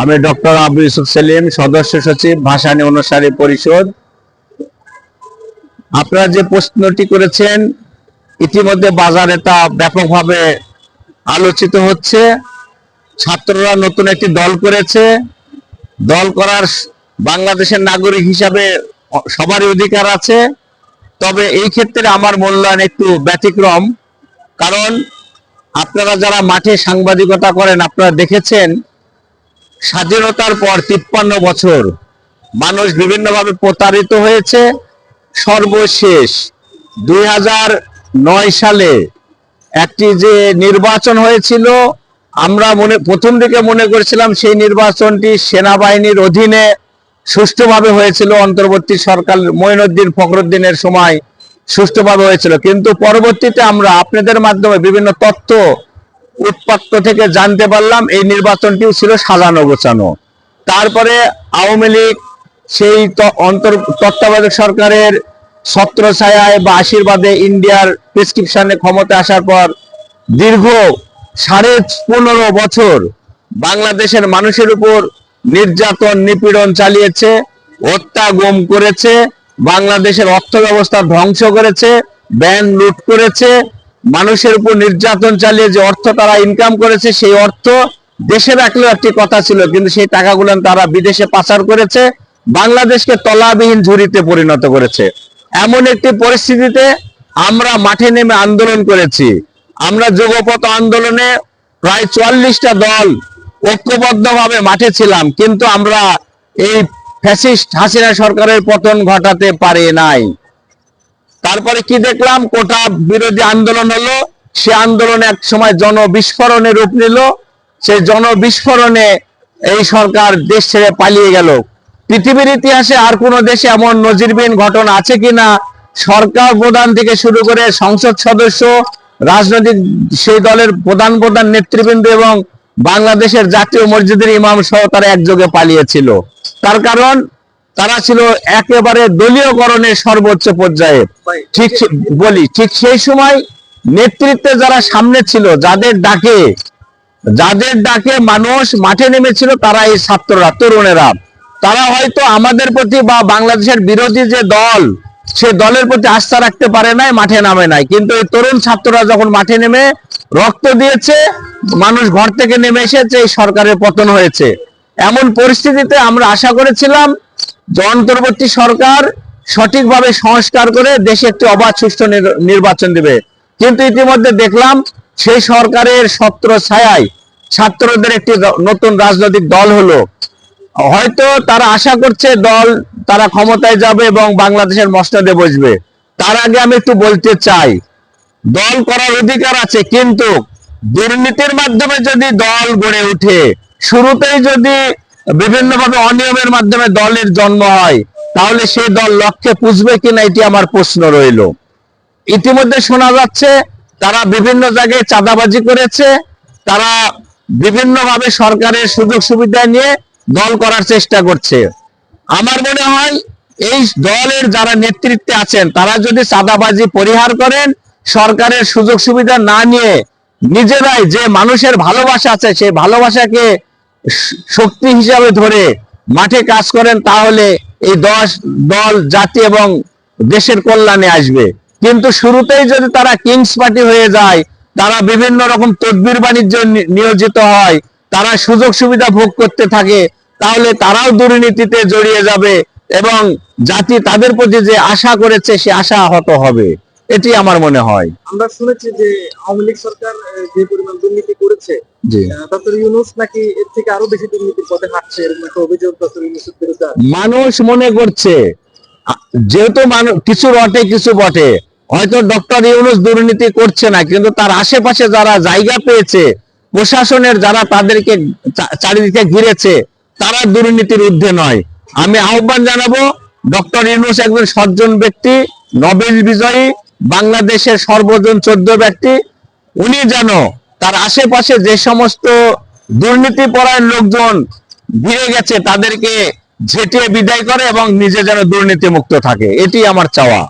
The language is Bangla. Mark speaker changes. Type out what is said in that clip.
Speaker 1: আমি ডক্টর আবু ইউসুফ সেলিম, সদস্য সচিব, ভাসানী অনুসারী পরিষদ। আপনারা যে প্রশ্নটি করেছেন, ইতিমধ্যে বাজারে তা ব্যাপকভাবে আলোচিত হচ্ছে। ছাত্ররা নতুন একটি দল করেছে। দল করার বাংলাদেশের নাগরিক হিসাবে সবারই অধিকার আছে। তবে এই ক্ষেত্রে আমার মূল্যায়ন একটু ব্যতিক্রম। কারণ আপনারা যারা মাঠে সাংবাদিকতা করেন, আপনারা দেখেছেন স্বাধীনতার পর তিপ্পান্ন বছর মানুষ বিভিন্নভাবে প্রতারিত হয়েছে। সর্বশেষ দুই সালে একটি যে নির্বাচন হয়েছিল, আমরা মনে, প্রথম দিকে মনে করেছিলাম সেই নির্বাচনটি সেনাবাহিনীর অধীনে সুষ্ঠুভাবে হয়েছিল। অন্তর্বর্তী সরকার মঈনুদ্দিন ফখরুদ্দিনের সময় সুষ্ঠুভাবে হয়েছিল। কিন্তু পরবর্তীতে আমরা আপনাদের মাধ্যমে বিভিন্ন তথ্য উৎপাত্ত থেকে জানতে পারলাম এই নির্বাচনটিও ছিল সাজানো গোছানো। তারপরে আওয়ামী লীগ সেই অন্তর তত্ত্বাবধায়ক সরকারের ছত্র ছায়ায় বা আশীর্বাদে ইন্ডিয়ার প্রেসক্রিপশনে ক্ষমতা আসার পর দীর্ঘ সাড়ে পনেরো বছর বাংলাদেশের মানুষের উপর নির্যাতন, নিপীড়ন চালিয়েছে, হত্যা, গম করেছে, বাংলাদেশের অর্থ ব্যবস্থা ধ্বংস করেছে ব্যাংক লুট করেছে মানুষের উপর নির্যাতন চালিয়ে যে অর্থ তারা ইনকাম করেছে, সেই অর্থ দেশে রাখলেও একটি কথা ছিল, কিন্তু সেই টাকাগুলো তারা বিদেশে পাচার করেছে, বাংলাদেশকে তলাবিহীন ঝুড়িতে পরিণত করেছে। এমন একটি পরিস্থিতিতে আমরা মাঠে নেমে আন্দোলন করেছি। আমরা যুগপথ আন্দোলনে প্রায় চুয়াল্লিশটা দল ঐক্যবদ্ধভাবে মাঠে ছিলাম, কিন্তু আমরা এই ফ্যাসিস্ট হাসিনা সরকারের পতন ঘটাতে পারি নাই। তারপরে কি দেখলাম? কোটা বিরোধী আন্দোলন হলো। সে আন্দোলন এক সময় জনবিস্ফোরণে রূপ নিল। সেই জনবিস্ফোরণে এই সরকার দেশ ছেড়ে পালিয়ে গেল। পৃথিবীর ইতিহাসে আর কোন দেশে এমন নজিরবিহীন ঘটনা আছে কিনা? সরকার প্রধান থেকে শুরু করে সংসদ সদস্য, রাজনৈতিক সেই দলের প্রধান প্রধান নেতৃবৃন্দ এবং বাংলাদেশের জাতীয় মসজিদের ইমাম সহ তারা একযোগে পালিয়েছিল। তার কারণ তারা ছিল একেবারে দলীয়করণের সর্বোচ্চ পর্যায়ে। ঠিক বলি ঠিক সেই সময় নেতৃত্বে যারা সামনে ছিল যাদের ডাকে যাদের ডাকে মানুষ মাঠে নেমেছিল তারা এই ছাত্ররা তরুণেরা। তারা হয়তো আমাদের প্রতি বা বাংলাদেশের বিরোধী যে দল সে দলের প্রতি আস্থা রাখতে পারে নাই মাঠে নামে নাই। কিন্তু এই তরুণ ছাত্ররা যখন মাঠে নেমে রক্ত দিয়েছে মানুষ ঘর থেকে নেমে এসেছে এই সরকারের পতন হয়েছে। এমন পরিস্থিতিতে আমরা আশা করেছিলাম অন্তর্বর্তী সরকার সঠিকভাবে সংস্কার করে দেশে একটি অবাধ সুষ্ঠু নির্বাচন দেবে। কিন্তু ইতিমধ্যে দেখলাম, সেই সরকারের ছত্র ছায়ায় ছাত্রদের একটি নতুন রাজনৈতিক দল হলো। হয়তো তারা আশা করছে দল তারা ক্ষমতায় যাবে এবং বাংলাদেশের মসনদে বসবে। তার আগে আমি একটু বলতে চাই, দল করার অধিকার আছে, কিন্তু দুর্নীতির মাধ্যমে যদি দল গড়ে ওঠে, শুরুতেই যদি বিভিন্নভাবে অনিয়মের মাধ্যমে দলের জন্ম হয়, তাহলে সেই দল লক্ষ্যে পুষবে কিনা এটি আমার প্রশ্ন রইল। ইতিমধ্যে শোনা যাচ্ছে, তারা বিভিন্ন জায়গায় চাঁদাবাজি করেছে, তারা বিভিন্নভাবে সরকারের সুযোগ সুবিধা নিয়ে দল করার চেষ্টা করছে। আমার মনে হয়, এই দলের যারা নেতৃত্বে আছেন, তারা যদি চাঁদাবাজি পরিহার করেন, সরকারের সুযোগ সুবিধা না নিয়ে নিজেরাই যে মানুষের ভালোবাসা আছে, সেই ভালোবাসাকে শক্তি হিসাবে ধরে মাঠে কাজ করেন, তাহলে এই দশ দল, জাতি এবং দেশের কল্যাণে আসবে। কিন্তু শুরুতেই যদি তারা কিংস পার্টি হয়ে যায়, তারা বিভিন্ন রকম তদবির বাণিজ্য নিয়োজিত হয়, তারা সুযোগ সুবিধা ভোগ করতে থাকে, তাহলে তারাও দুর্নীতিতে জড়িয়ে যাবে এবং জাতি তাদের প্রতি যে আশা করেছে, সে আশা হত হবে। এটি আমার মনে হয়।
Speaker 2: আমরা শুনেছি যে আওয়ামী লীগ সরকার যে পরিমাণ দুর্নীতি করেছে ডক্টর ইউনুস নাকি এর থেকে আরও বেশি দুর্নীতির পথে হাঁটছে এরকম একটা অভিযোগ ডক্টর ইউনুসের বিরুদ্ধে
Speaker 1: মানুষ মনে করছে যেহেতু মানুষ কিছু রটে কিছু বটে। হয়তো ডক্টর ইউনুস দুর্নীতি করছে না কিন্তু তার আশেপাশে যারা জায়গা পেয়েছে প্রশাসনের যারা তাদেরকে চারিদিকে ঘিরেছে তারা দুর্নীতির ঊর্ধ্বে নয়। আমি আহ্বান জানাব ডক্টর ইউনুস একজন সজ্জন ব্যক্তি নোবেল বিজয়ী বাংলাদেশের সর্বজন চোদ্দ ব্যক্তি, উনি যেন তার আশেপাশে যে সমস্ত দুর্নীতি পরায়ণ লোকজন ভিড়ে গেছে, তাদেরকে ঝেটিয়ে বিদায় করে এবং নিজে যেন দুর্নীতি মুক্ত থাকে। এটি আমার চাওয়া।